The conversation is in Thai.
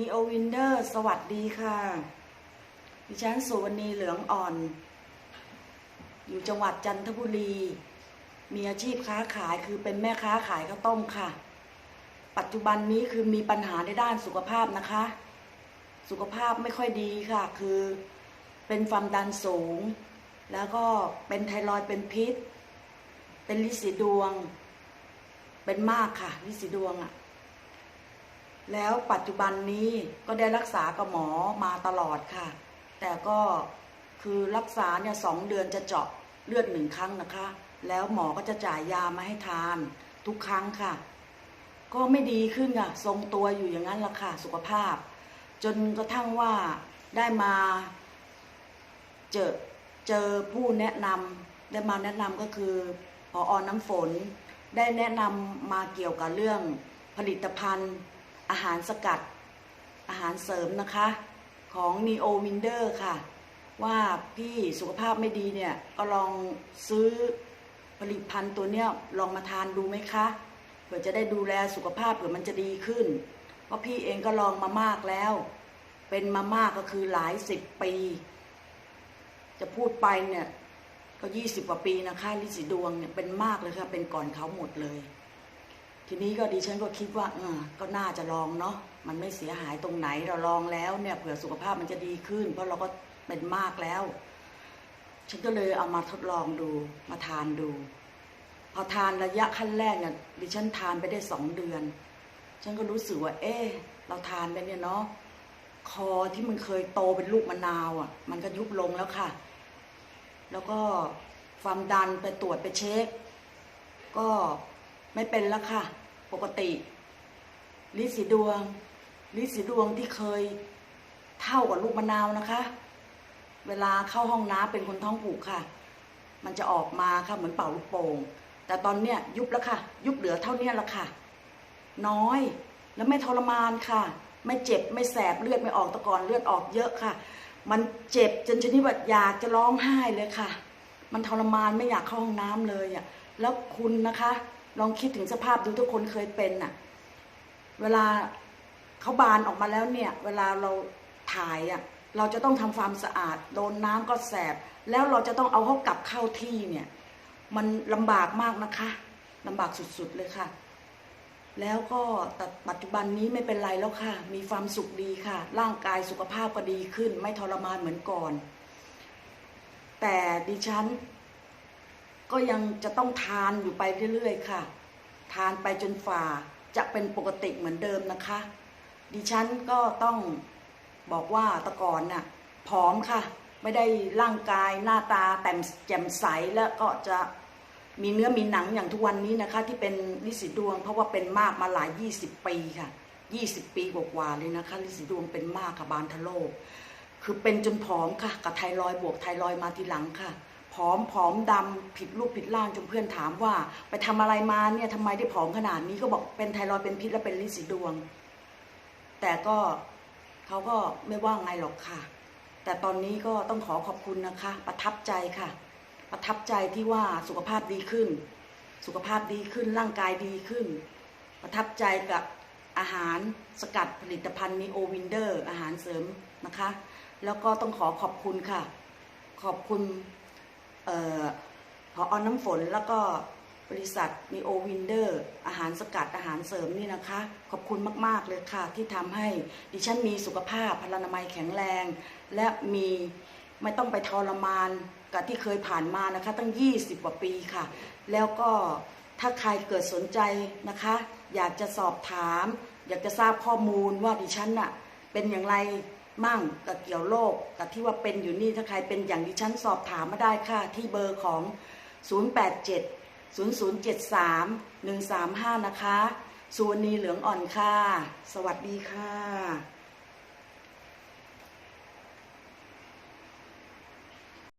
นีโอวินเดอร์ สวัสดีค่ะ ดิฉันสุวรรณีเหลืองอ่อน อยู่จังหวัดจันทบุรี มีอาชีพค้าขายคือเป็นแม่ค้าขายข้าวต้มค่ะ ปัจจุบันนี้คือมีปัญหาในด้านสุขภาพนะคะ สุขภาพไม่ค่อยดีค่ะ คือเป็นความดันสูง แล้วก็เป็นไทรอยด์เป็นพิษ เป็นลิสีดวง เป็นมากค่ะลิสีดวงอะ่ะ แล้วปัจจุบันนี้ก็ได้รักษากับหมอมาตลอดค่ะ แต่ก็คือรักษาเนี่ยสองเดือนจะเจาะเลือดหนึ่งครั้งนะคะ แล้วหมอก็จะจ่ายยามาให้ทานทุกครั้งค่ะ ก็ไม่ดีขึ้นค่ะทรงตัวอยู่อย่างนั้นละค่ะ สุขภาพ จนกระทั่งว่าได้มาเจอเจอผู้แนะนำได้มาแนะนำก็คือพออน้ำฝน ได้แนะนำมาเกี่ยวกับเรื่องผลิตภัณฑ์ อาหารสกัด อาหารเสริมนะคะของ Neo Winder ค่ะ ว่าพี่สุขภาพไม่ดีเนี่ย ก็ลองซื้อผลิตภัณฑ์ตัวเนี้ยลองมาทานดูไหมคะเผื่อจะได้ดูแลสุขภาพเผื่อมันจะดีขึ้น เพราะพี่เองก็ลองมามากแล้ว เป็นมามากก็คือหลายสิบปี จะพูดไปเนี่ยก็ยี่สิบกว่าปีนะคะลิสีดวงเนี่ยเป็นมากเลยค่ะเป็นก่อนเขาหมดเลย ทีนี้ก็ดิฉันก็คิดว่าเออก็น่าจะลองเนาะมันไม่เสียหายตรงไหนเราลองแล้วเนี่ยเผื่อสุขภาพมันจะดีขึ้น เพราะเราก็เป็นมากแล้ว ฉันก็เลยเอามาทดลองดูมาทานดู พอทานระยะขั้นแรกเนี่ยดิฉันทานไปได้สองเดือน ฉันก็รู้สึกว่า เอ๊เราทานไปเนี่ยเนาะคอที่มันเคยโตเป็นลูกมะนาวอะ่ะ มันก็ยุบลงแล้วค่ะ แล้วก็ความดันไปตรวจไปเช็ค ก็ ไม่เป็นแล้วค่ะ ปกติลิสีดวงลิสีดวงที่เคยเท่ากับลูกมะนาวนะคะ เวลาเข้าห้องน้ำเป็นคนท้องผูกค่ะ มันจะออกมาค่ะเหมือนเป่าลูกโป่งแต่ตอนเนี้ยยุบแล้วค่ะ ยุบเหลือเท่าเนี้ยละค่ะ น้อยแล้วไม่ทรมานค่ะ ไม่เจ็บไม่แสบเลือดไม่ออกตะกอนเลือดออกเยอะค่ะ มันเจ็บจนชนิดว่าอยากจะร้องไห้เลยค่ะ มันทรมานไม่อยากเข้าห้องน้ำเลยอะแล้วคุณนะคะ ลองคิดถึงสภาพดูทุกคนเคยเป็นน่ะ เวลาเขาบานออกมาแล้วเนี่ย เวลาเราถ่ายอะ เราจะต้องทำความสะอาด โดนน้ำก็แสบ แล้วเราจะต้องเอาเขากลับเข้าที่เนี่ย มันลำบากมากนะคะลำบากสุดๆเลยค่ะ แล้วก็แต่ปัจจุบันนี้ไม่เป็นไรแล้วค่ะ มีความสุขดีค่ะ ร่างกายสุขภาพก็ดีขึ้น ไม่ทรมานเหมือนก่อน แต่ดิฉัน ก็ยังจะต้องทานอยู่ไปเรื่อยๆค่ะ ทานไปจนฝ่าจะเป็นปกติเหมือนเดิมนะคะ ดิฉันก็ต้องบอกว่าตะก่อนน่ะผอมค่ะ ไม่ได้ร่างกายหน้าตาแต่มแจ่มใสแล้วก็จะมีเนื้อมีหนังอย่างทุกวันนี้นะคะ ที่เป็นลิสีดวง เพราะว่าเป็นมากมาหลายยี่สิบปีค่ะยี่สิบปีกว่าๆเลยนะคะลิสีดวงเป็นมากค่ะบานทะโลกคือเป็นจนผอมค่ะ กับไทรอยบวกไทรอยมาทีหลังค่ะ อมผอมดำผิดรูปผิดร่างจนเพื่อนถามว่า ไปทำอะไรมาเนี่ยทำไมได้ผอมขนาดนี้ก็บอกเป็นไทรอยด์เป็นพิษและเป็นลิสีดวง แต่ก็เขาก็ไม่ว่าไงหรอกค่ะ แต่ตอนนี้ก็ต้องขอขอบคุณนะคะ ประทับใจค่ะ ประทับใจที่ว่าสุขภาพดีขึ้น สุขภาพดีขึ้นร่างกายดีขึ้น ประทับใจกับอาหารสกัดผลิตภัณฑ์นีโอวินเดอร์อาหารเสริมนะคะ แล้วก็ต้องขอขอบคุณค่ะ ขอบคุณ พออน้ำฝนแล้วก็บริษัทนีโอวินเดอร์ อาหารสกัดอาหารเสริมนี่นะคะ ขอบคุณมากๆเลยค่ะ ที่ทำให้ดิฉันมีสุขภาพพลานามัยแข็งแรง และมีไม่ต้องไปทรมานกับที่เคยผ่านมานะคะ ตั้ง 20 กว่าปีค่ะ แล้วก็ถ้าใครเกิดสนใจนะคะ อยากจะสอบถาม อยากจะทราบข้อมูลว่าดิฉันน่ะเป็นอย่างไร มั่งกับเกี่ยวโรคกับที่ว่าเป็นอยู่นี่ถ้าใครเป็นอย่างดิฉันสอบถามมาได้ค่ะ ที่เบอร์ของ 087 0073 135 นะคะสุวรรณีเหลืองอ่อนค่ะ สวัสดีค่ะ